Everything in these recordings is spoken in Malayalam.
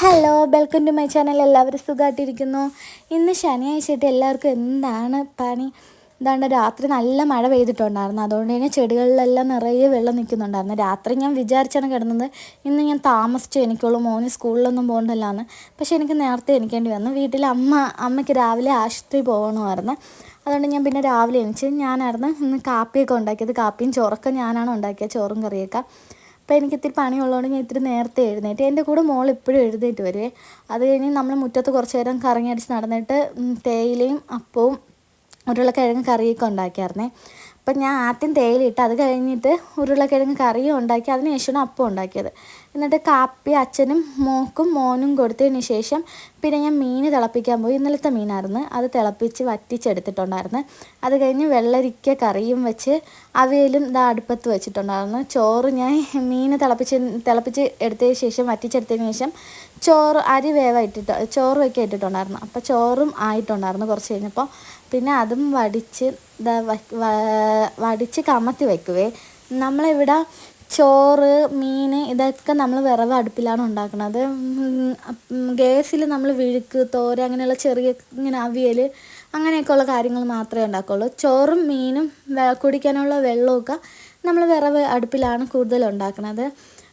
Hello welcome to my channel എല്ലാവരും സുഖമായിട്ടിരിക്കുന്നു ഇന്ന് ശനിയാഴ്ചയായിട്ട് എല്ലാവർക്കും എന്താണ് പണി? ഇതാണ്ട് രാത്രി നല്ല മഴ പെയ്തിട്ടുണ്ടായിരുന്നു. അതുകൊണ്ട് തന്നെ ചെടികളിലെല്ലാം നിറയെ വെള്ളം നിൽക്കുന്നുണ്ടായിരുന്നു. രാത്രി ഞാൻ വിചാരിച്ചാണ് കിടന്നത് ഇന്ന് ഞാൻ താമസിച്ചു എനിക്കുള്ളൂ. മോന് സ്കൂളിലൊന്നും പോകണ്ടല്ലാന്ന്. പക്ഷേ എനിക്ക് നേരത്തെ എനിക്കേണ്ടി വന്നു. വീട്ടിൽ അമ്മ അമ്മയ്ക്ക് രാവിലെ ആശുപത്രി പോകണമായിരുന്നു. അതുകൊണ്ട് ഞാൻ പിന്നെ രാവിലെ എണിച്ച് ഞാനായിരുന്നു ഇന്ന് കാപ്പിയൊക്കെ ഉണ്ടാക്കിയത്. കാപ്പിയും ചോറൊക്കെ ഞാനാണ് ഉണ്ടാക്കിയത്. ചോറും കറിയൊക്കെ. അപ്പോൾ എനിക്ക് ഇത്തിരി പണിയുള്ളതുകൊണ്ട് ഞാൻ ഇത്തിരി നേരത്തെ എഴുന്നേറ്റ് എന്റെ കൂടെ മോൾ ഇപ്പോഴും എഴുന്നേറ്റ് വരുവേ. അത് കഴിഞ്ഞ് നമ്മൾ മുറ്റത്ത് കുറച്ച് നേരം കറങ്ങി അടിച്ച് നടന്നിട്ട് തേയിലയും അപ്പവും ഉരുളക്കിഴങ്ങ് കറിയൊക്കെ ഉണ്ടാക്കിയായിരുന്നേ. അപ്പം ഞാൻ ആദ്യം തേയിലിട്ട് അത് കഴിഞ്ഞിട്ട് ഉരുളക്കിഴങ്ങ് കറിയും ഉണ്ടാക്കി അതിന് ശേഷമാണ് അപ്പം ഉണ്ടാക്കിയത്. എന്നിട്ട് കാപ്പി അച്ഛനും മോക്കും മോനും കൊടുത്തതിന് ശേഷം പിന്നെ ഞാൻ മീൻ തിളപ്പിക്കാൻ പോയി. ഇന്നലത്തെ മീനായിരുന്നു. അത് തിളപ്പിച്ച് വറ്റിച്ചെടുത്തിട്ടുണ്ടായിരുന്നു. അത് കഴിഞ്ഞ് വെള്ളരിക്ക കറിയും വെച്ച് അവയിലും ഇതാ അടുപ്പത്ത് വെച്ചിട്ടുണ്ടായിരുന്നു. ചോറ് ഞാൻ മീൻ തിളപ്പിച്ച് തിളപ്പിച്ച് എടുത്തതിന് ശേഷം വറ്റിച്ചെടുത്തതിന് ശേഷം ചോറ് അരി വേവ ഇട്ടിട്ട് ചോറ് വയ്ക്കാൻ ഇട്ടിട്ടുണ്ടായിരുന്നു. അപ്പോൾ ചോറും ആയിട്ടുണ്ടായിരുന്നു കുറച്ച് കഴിഞ്ഞപ്പോൾ. പിന്നെ അതും വടിച്ച് വടിച്ച് കമത്തി വെക്കുവേ. നമ്മളിവിടെ ചോറ് മീൻ ഇതൊക്കെ നമ്മൾ വിറവ് അടുപ്പിലാണ് ഉണ്ടാക്കുന്നത് ഗ്യാസിൽ നമ്മൾ വിഴുക്ക് തോര അങ്ങനെയുള്ള ചെറിയ ഇങ്ങനെ അവിയൽ അങ്ങനെയൊക്കെയുള്ള കാര്യങ്ങൾ മാത്രമേ ഉണ്ടാക്കുകയുള്ളൂ ചോറും മീനും കുടിക്കാനുള്ള വെള്ളമൊക്കെ നമ്മൾ വിറവ് അടുപ്പിലാണ് കൂടുതൽ ഉണ്ടാക്കുന്നത്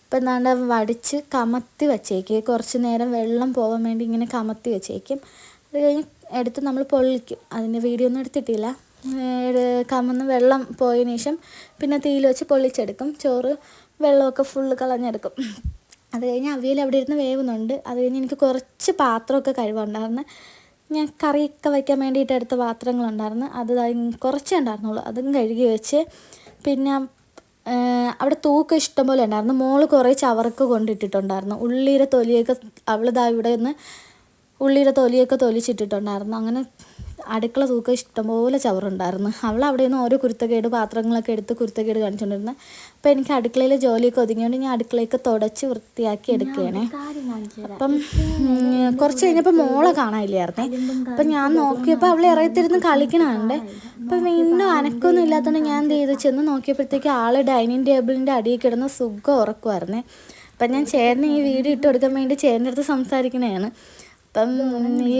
അപ്പം എന്താണ്ട് വടിച്ച് കമത്തി വച്ചേക്ക്. കുറച്ച് നേരം വെള്ളം പോകാൻ വേണ്ടി ഇങ്ങനെ കമത്തി വെച്ചേക്കും. അത് കഴിഞ്ഞ് എടുത്ത് നമ്മൾ പൊള്ളിക്കും. അതിന്റെ വീഡിയോ ഒന്നും എടുത്തിട്ടില്ല. കമന്ന് വെള്ളം പോയതിന് ശേഷം പിന്നെ തീയിൽ വെച്ച് പൊള്ളിച്ചെടുക്കും. ചോറ് വെള്ളമൊക്കെ ഫുള്ള് കളഞ്ഞെടുക്കും. അത് കഴിഞ്ഞ് അവിയൽ അവിടെ ഇരുന്ന് വേവുന്നുണ്ട്. അത് കഴിഞ്ഞ് എനിക്ക് കുറച്ച് പാത്രമൊക്കെ കഴിവുണ്ടായിരുന്നു ഞാൻ കറിയൊക്കെ വയ്ക്കാൻ വേണ്ടിയിട്ട് എടുത്ത പാത്രങ്ങളുണ്ടായിരുന്നു. അത് കുറച്ചേ ഉണ്ടായിരുന്നുള്ളൂ. അതും കഴുകി വെച്ച് പിന്നെ അവിടെ തൂക്കം ഇഷ്ടം പോലെ ഉണ്ടായിരുന്നു. മോൾ കുറേ ചവർക്ക് കൊണ്ടിട്ടിട്ടുണ്ടായിരുന്നു. ഉള്ളിയുടെ തൊലിയൊക്കെ അവളിതാ ഇവിടെ നിന്ന് ഉള്ളിയുടെ തൊലിയൊക്കെ തൊലിച്ചിട്ടിട്ടുണ്ടായിരുന്നു. അങ്ങനെ അടുക്കള തൂക്കം ഇഷ്ടംപോലെ ചവറുണ്ടായിരുന്നു. അവൾ അവിടെ നിന്ന് ഓരോ കുരുത്തക്കേട് പാത്രങ്ങളൊക്കെ എടുത്ത് കുരുത്തക്കേട് കാണിച്ചുകൊണ്ടിരുന്നത് അപ്പം എനിക്ക് അടുക്കളയിലെ ജോലിയൊക്കെ ഒതുങ്ങിയോണ്ട് ഞാൻ അടുക്കളയൊക്കെ തുടച്ച് വൃത്തിയാക്കി എടുക്കുകയാണേ. അപ്പം കുറച്ച് കഴിഞ്ഞപ്പോൾ മോളെ കാണാനില്ലായിരുന്നേ. അപ്പം ഞാൻ നോക്കിയപ്പോൾ അവൾ ഇറയത്തിരുന്ന് കളിക്കണുണ്ട് അപ്പം വീണ്ടും അനക്കൊന്നും ഇല്ലാത്തതുകൊണ്ട് ഞാൻ എന്ത് ചെയ്ത് ചെന്ന് നോക്കിയപ്പോഴത്തേക്ക് ആൾ ഡൈനിങ് ടേബിളിന്റെ അടിയിൽ കിടന്ന് സുഖം ഉറക്കുമായിരുന്നേ അപ്പം ഞാൻ ചേട്ടന് ഈ വീഡിയോ ഇട്ട് കൊടുക്കാൻ വേണ്ടി ചേട്ടന്റെ അടുത്ത് സംസാരിക്കണതാണ് അപ്പം ഈ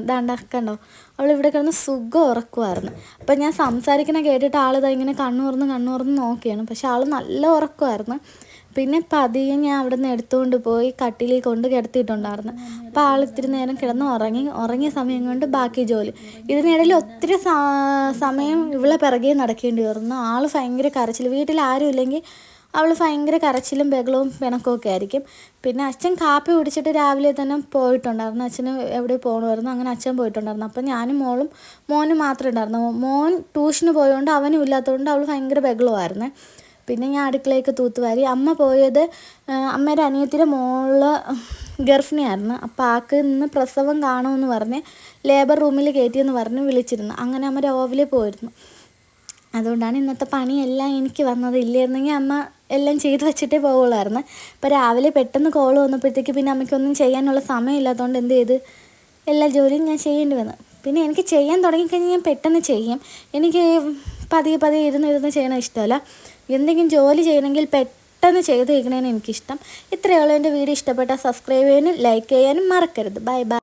ഇതാണ്ടാക്കണ്ടോ അവളിവിടെ കിടന്ന് സുഖം ഉറക്കുമായിരുന്നു അപ്പം ഞാൻ സംസാരിക്കണ കേട്ടിട്ട് ആൾ ഇതാ ഇങ്ങനെ കണ്ണുറന്ന് കണ്ണുറന്ന് നോക്കിയാണ്. പക്ഷെ ആൾ നല്ല ഉറക്കുമായിരുന്നു പിന്നെ പതിയെ ഞാൻ അവിടെ നിന്ന് എടുത്തുകൊണ്ട് പോയി കട്ടിലിൽ കൊണ്ട് കിടത്തിയിട്ടുണ്ടായിരുന്നു. അപ്പോൾ ആൾ ഇത്തിരി നേരം കിടന്ന് ഉറങ്ങി ഉറങ്ങിയ സമയം കൊണ്ട് ബാക്കി ജോലി. ഇതിനിടയിൽ ഒത്തിരി സമയം ഇവളെ പിറകെ നടക്കേണ്ടി വരുന്നു. ആൾ ഭയങ്കര കരച്ചിൽ വീട്ടിൽ ആരും ഇല്ലെങ്കിൽ അവൾ ഭയങ്കര കരച്ചിലും ബഹളവും പിണക്കമൊക്കെ ആയിരിക്കും. പിന്നെ അച്ഛൻ കാപ്പി കുടിച്ചിട്ട് രാവിലെ തന്നെ പോയിട്ടുണ്ടായിരുന്നു. അച്ഛന് എവിടെ പോകണമായിരുന്നു അങ്ങനെ അച്ഛൻ പോയിട്ടുണ്ടായിരുന്നു. അപ്പം ഞാനും മോളും മോനും മാത്രമേ ഉണ്ടായിരുന്നു. മോൻ ട്യൂഷന് പോയതുകൊണ്ട് അവനും ഇല്ലാത്തതുകൊണ്ട് അവൾ ഭയങ്കര ബഹളമായിരുന്നു പിന്നെ ഞാൻ അടുക്കളയൊക്കെ തൂത്തുവാരി. അമ്മ പോയത് അമ്മയുടെ അനിയത്തിന്റെ മോൾ ഗർഭിണിയായിരുന്നു. അപ്പോൾ ആക്ക് ഇന്ന് പ്രസവം കാണുമെന്ന് പറഞ്ഞ് ലേബർ റൂമിൽ കയറ്റിയെന്ന് പറഞ്ഞ് വിളിച്ചിരുന്നു. അങ്ങനെ അമ്മ രാവിലെ പോയിരുന്നു. അതുകൊണ്ടാണ് ഇന്നത്തെ പണിയെല്ലാം എനിക്ക് വന്നത്. ഇല്ലായിരുന്നെങ്കിൽ അമ്മ എല്ലാം ചെയ്തു വെച്ചിട്ടേ പോവുള്ളായിരുന്നു. അപ്പോൾ രാവിലെ പെട്ടെന്ന് കോൾ വന്നപ്പോഴത്തേക്ക് പിന്നെ അമ്മയ്ക്കൊന്നും ചെയ്യാനുള്ള സമയമില്ലാത്തതുകൊണ്ട് എന്ത് ചെയ്ത്? എല്ലാ ജോലിയും ഞാൻ ചെയ്യേണ്ടി വന്നു. പിന്നെ എനിക്ക് ചെയ്യാൻ തുടങ്ങിക്കഴിഞ്ഞാൽ ഞാൻ പെട്ടെന്ന് ചെയ്യും. എനിക്ക് പതിയെ പതിയെ ഇരുന്ന് ഇരുന്ന് ചെയ്യണ ഇഷ്ടമല്ല. എന്തെങ്കിലും ജോലി ചെയ്യണമെങ്കിൽ പെട്ടെന്ന് ചെയ്ത് വയ്ക്കണേന് എനിക്കിഷ്ടം. ഇത്രയുള്ള എന്റെ വീഡിയോ ഇഷ്ടപ്പെട്ടാൽ സബ്സ്ക്രൈബ് ചെയ്യാനും ലൈക്ക് ചെയ്യാനും മറക്കരുത്. Bye bye